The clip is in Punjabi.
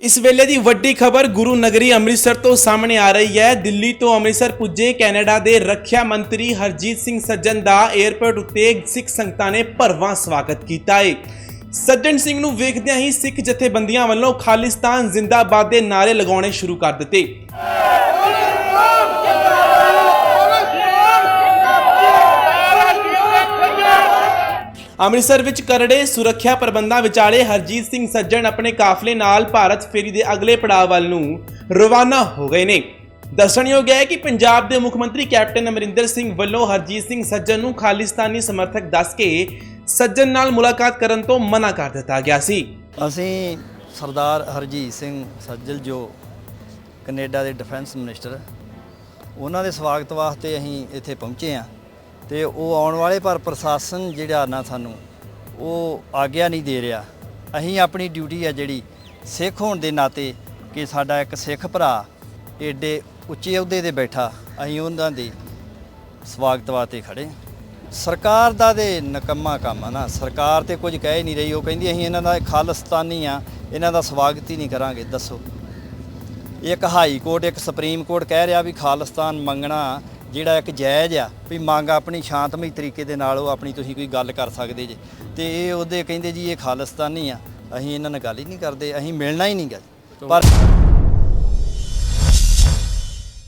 ਇਸ ਵੇਲੇ ਦੀ ਵੱਡੀ ਖਬਰ ਗੁਰੂ ਨਗਰੀ ਅੰਮ੍ਰਿਤਸਰ ਤੋਂ ਸਾਹਮਣੇ ਆ ਰਹੀ ਹੈ। ਦਿੱਲੀ ਤੋਂ ਅੰਮ੍ਰਿਤਸਰ ਪੁੱਜੇ ਕੈਨੇਡਾ ਦੇ ਰੱਖਿਆ ਮੰਤਰੀ ਹਰਜੀਤ ਸਿੰਘ ਸੱਜਣ ਦਾ 에ਅਰਪੋਰਟ ਉੱਤੇ ਸਿੱਖ ਸੰਗਤਾਂ ਨੇ ਭਰਵਾਂ ਸਵਾਗਤ ਕੀਤਾ ਹੈ ਸੱਜਣ ਸਿੰਘ ਨੂੰ ਵੇਖਦਿਆਂ ਹੀ ਸਿੱਖ ਜਥੇਬੰਦੀਆਂ ਵੱਲੋਂ ਖਾਲਿਸਤਾਨ ਜ਼ਿੰਦਾਬਾਦ ਦੇ ਨਾਰੇ ਲਗਾਉਣੇ ਸ਼ੁਰੂ ਕਰ ਦਿੱਤੇ। ਅੰਮ੍ਰਿਤਸਰ ਵਿੱਚ ਕਰੜੇ ਸੁਰੱਖਿਆ ਪ੍ਰਬੰਧਾਂ ਵਿਚਾਲੇ ਹਰਜੀਤ ਸਿੰਘ ਸੱਜਣ ਆਪਣੇ ਕਾਫਲੇ ਨਾਲ ਭਾਰਤ ਫੇਰੀ ਦੇ ਅਗਲੇ ਪੜਾਅ ਵੱਲ ਨੂੰ ਰਵਾਨਾ ਹੋ ਗਏ ਨੇ। ਦੱਸਣਯੋਗ ਹੈ ਕਿ ਪੰਜਾਬ ਦੇ ਮੁੱਖ ਮੰਤਰੀ ਕੈਪਟਨ ਅਮਰਿੰਦਰ ਸਿੰਘ ਵੱਲੋਂ ਹਰਜੀਤ ਸਿੰਘ ਸੱਜਣ ਨੂੰ ਖਾਲਿਸਤਾਨੀ ਸਮਰਥਕ ਦੱਸ ਕੇ ਸੱਜਣ ਨਾਲ ਮੁਲਾਕਾਤ ਕਰਨ ਤੋਂ ਮਨਾ ਕਰ ਦਿੱਤਾ ਗਿਆ ਸੀ। ਅਸੀਂ ਸਰਦਾਰ ਹਰਜੀਤ ਸਿੰਘ ਸੱਜਲ ਜੋ ਕੈਨੇਡਾ ਦੇ ਡਿਫੈਂਸ ਮਿਨਿਸਟਰ, ਉਹਨਾਂ ਦੇ ਸਵਾਗਤ ਵਾਸਤੇ ਅਸੀਂ ਇੱਥੇ ਪਹੁੰਚੇ ਹਾਂ। ਤੇ ਉਹ ਆਉਣ ਵਾਲੇ ਪਰ ਪ੍ਰਸ਼ਾਸਨ ਜਿਹੜਾ ਨਾ ਸਾਨੂੰ ਉਹ ਆਗਿਆ ਨਹੀਂ ਦੇ ਰਿਹਾ। ਅਸੀਂ ਆਪਣੀ ਡਿਊਟੀ ਆ ਜਿਹੜੀ ਸਿੱਖ ਹੋਣ ਦੇ ਨਾਤੇ ਕਿ ਸਾਡਾ ਇੱਕ ਸਿੱਖ ਭਰਾ ਏਡੇ ਉੱਚੇ ਅਹੁਦੇ ਤੇ ਬੈਠਾ, ਅਸੀਂ ਉਹਨਾਂ ਦੇ ਸਵਾਗਤ ਵਾਸਤੇ ਖੜੇ ਸਰਕਾਰ ਦਾ ਦੇ ਨਕਮਾ ਕੰਮ ਆ ਨਾ, ਸਰਕਾਰ ਤੇ ਕੁਝ ਕਹਿ ਹੀ ਨਹੀਂ ਰਹੀ, ਉਹ ਕਹਿੰਦੀ ਅਸੀਂ ਇਹਨਾਂ ਦਾ ਖਾਲਿਸਤਾਨੀ ਆ, ਇਹਨਾਂ ਦਾ ਸਵਾਗਤ ਹੀ ਨਹੀਂ ਕਰਾਂਗੇ, ਦੱਸੋ। ਇੱਕ ਹਾਈ ਕੋਰਟ, ਇੱਕ ਸੁਪਰੀਮ ਕੋਰਟ ਕਹਿ ਰਿਹਾ ਵੀ ਖਾਲਿਸਤਾਨ ਮੰਗਣਾ ਜਿਹੜਾ ਇੱਕ ਜਾਇਜ਼ ਆ ਵੀ ਮੰਗ ਆਪਣੀ ਸ਼ਾਂਤਮਈ ਤਰੀਕੇ ਦੇ ਨਾਲ ਉਹ ਆਪਣੀ ਤੁਸੀਂ ਕੋਈ ਗੱਲ ਕਰ ਸਕਦੇ ਜੇ। ਤੇ ਇਹ ਉਹਦੇ ਕਹਿੰਦੇ ਜੀ ਇਹ ਖਾਲਿਸਤਾਨੀ ਆ, ਅਸੀਂ ਇਹਨਾਂ ਨਾਲ ਗੱਲ ਹੀ ਨਹੀਂ ਕਰਦੇ, ਅਸੀਂ ਮਿਲਣਾ ਹੀ ਨਹੀਂ ਗਾ। ਪਰ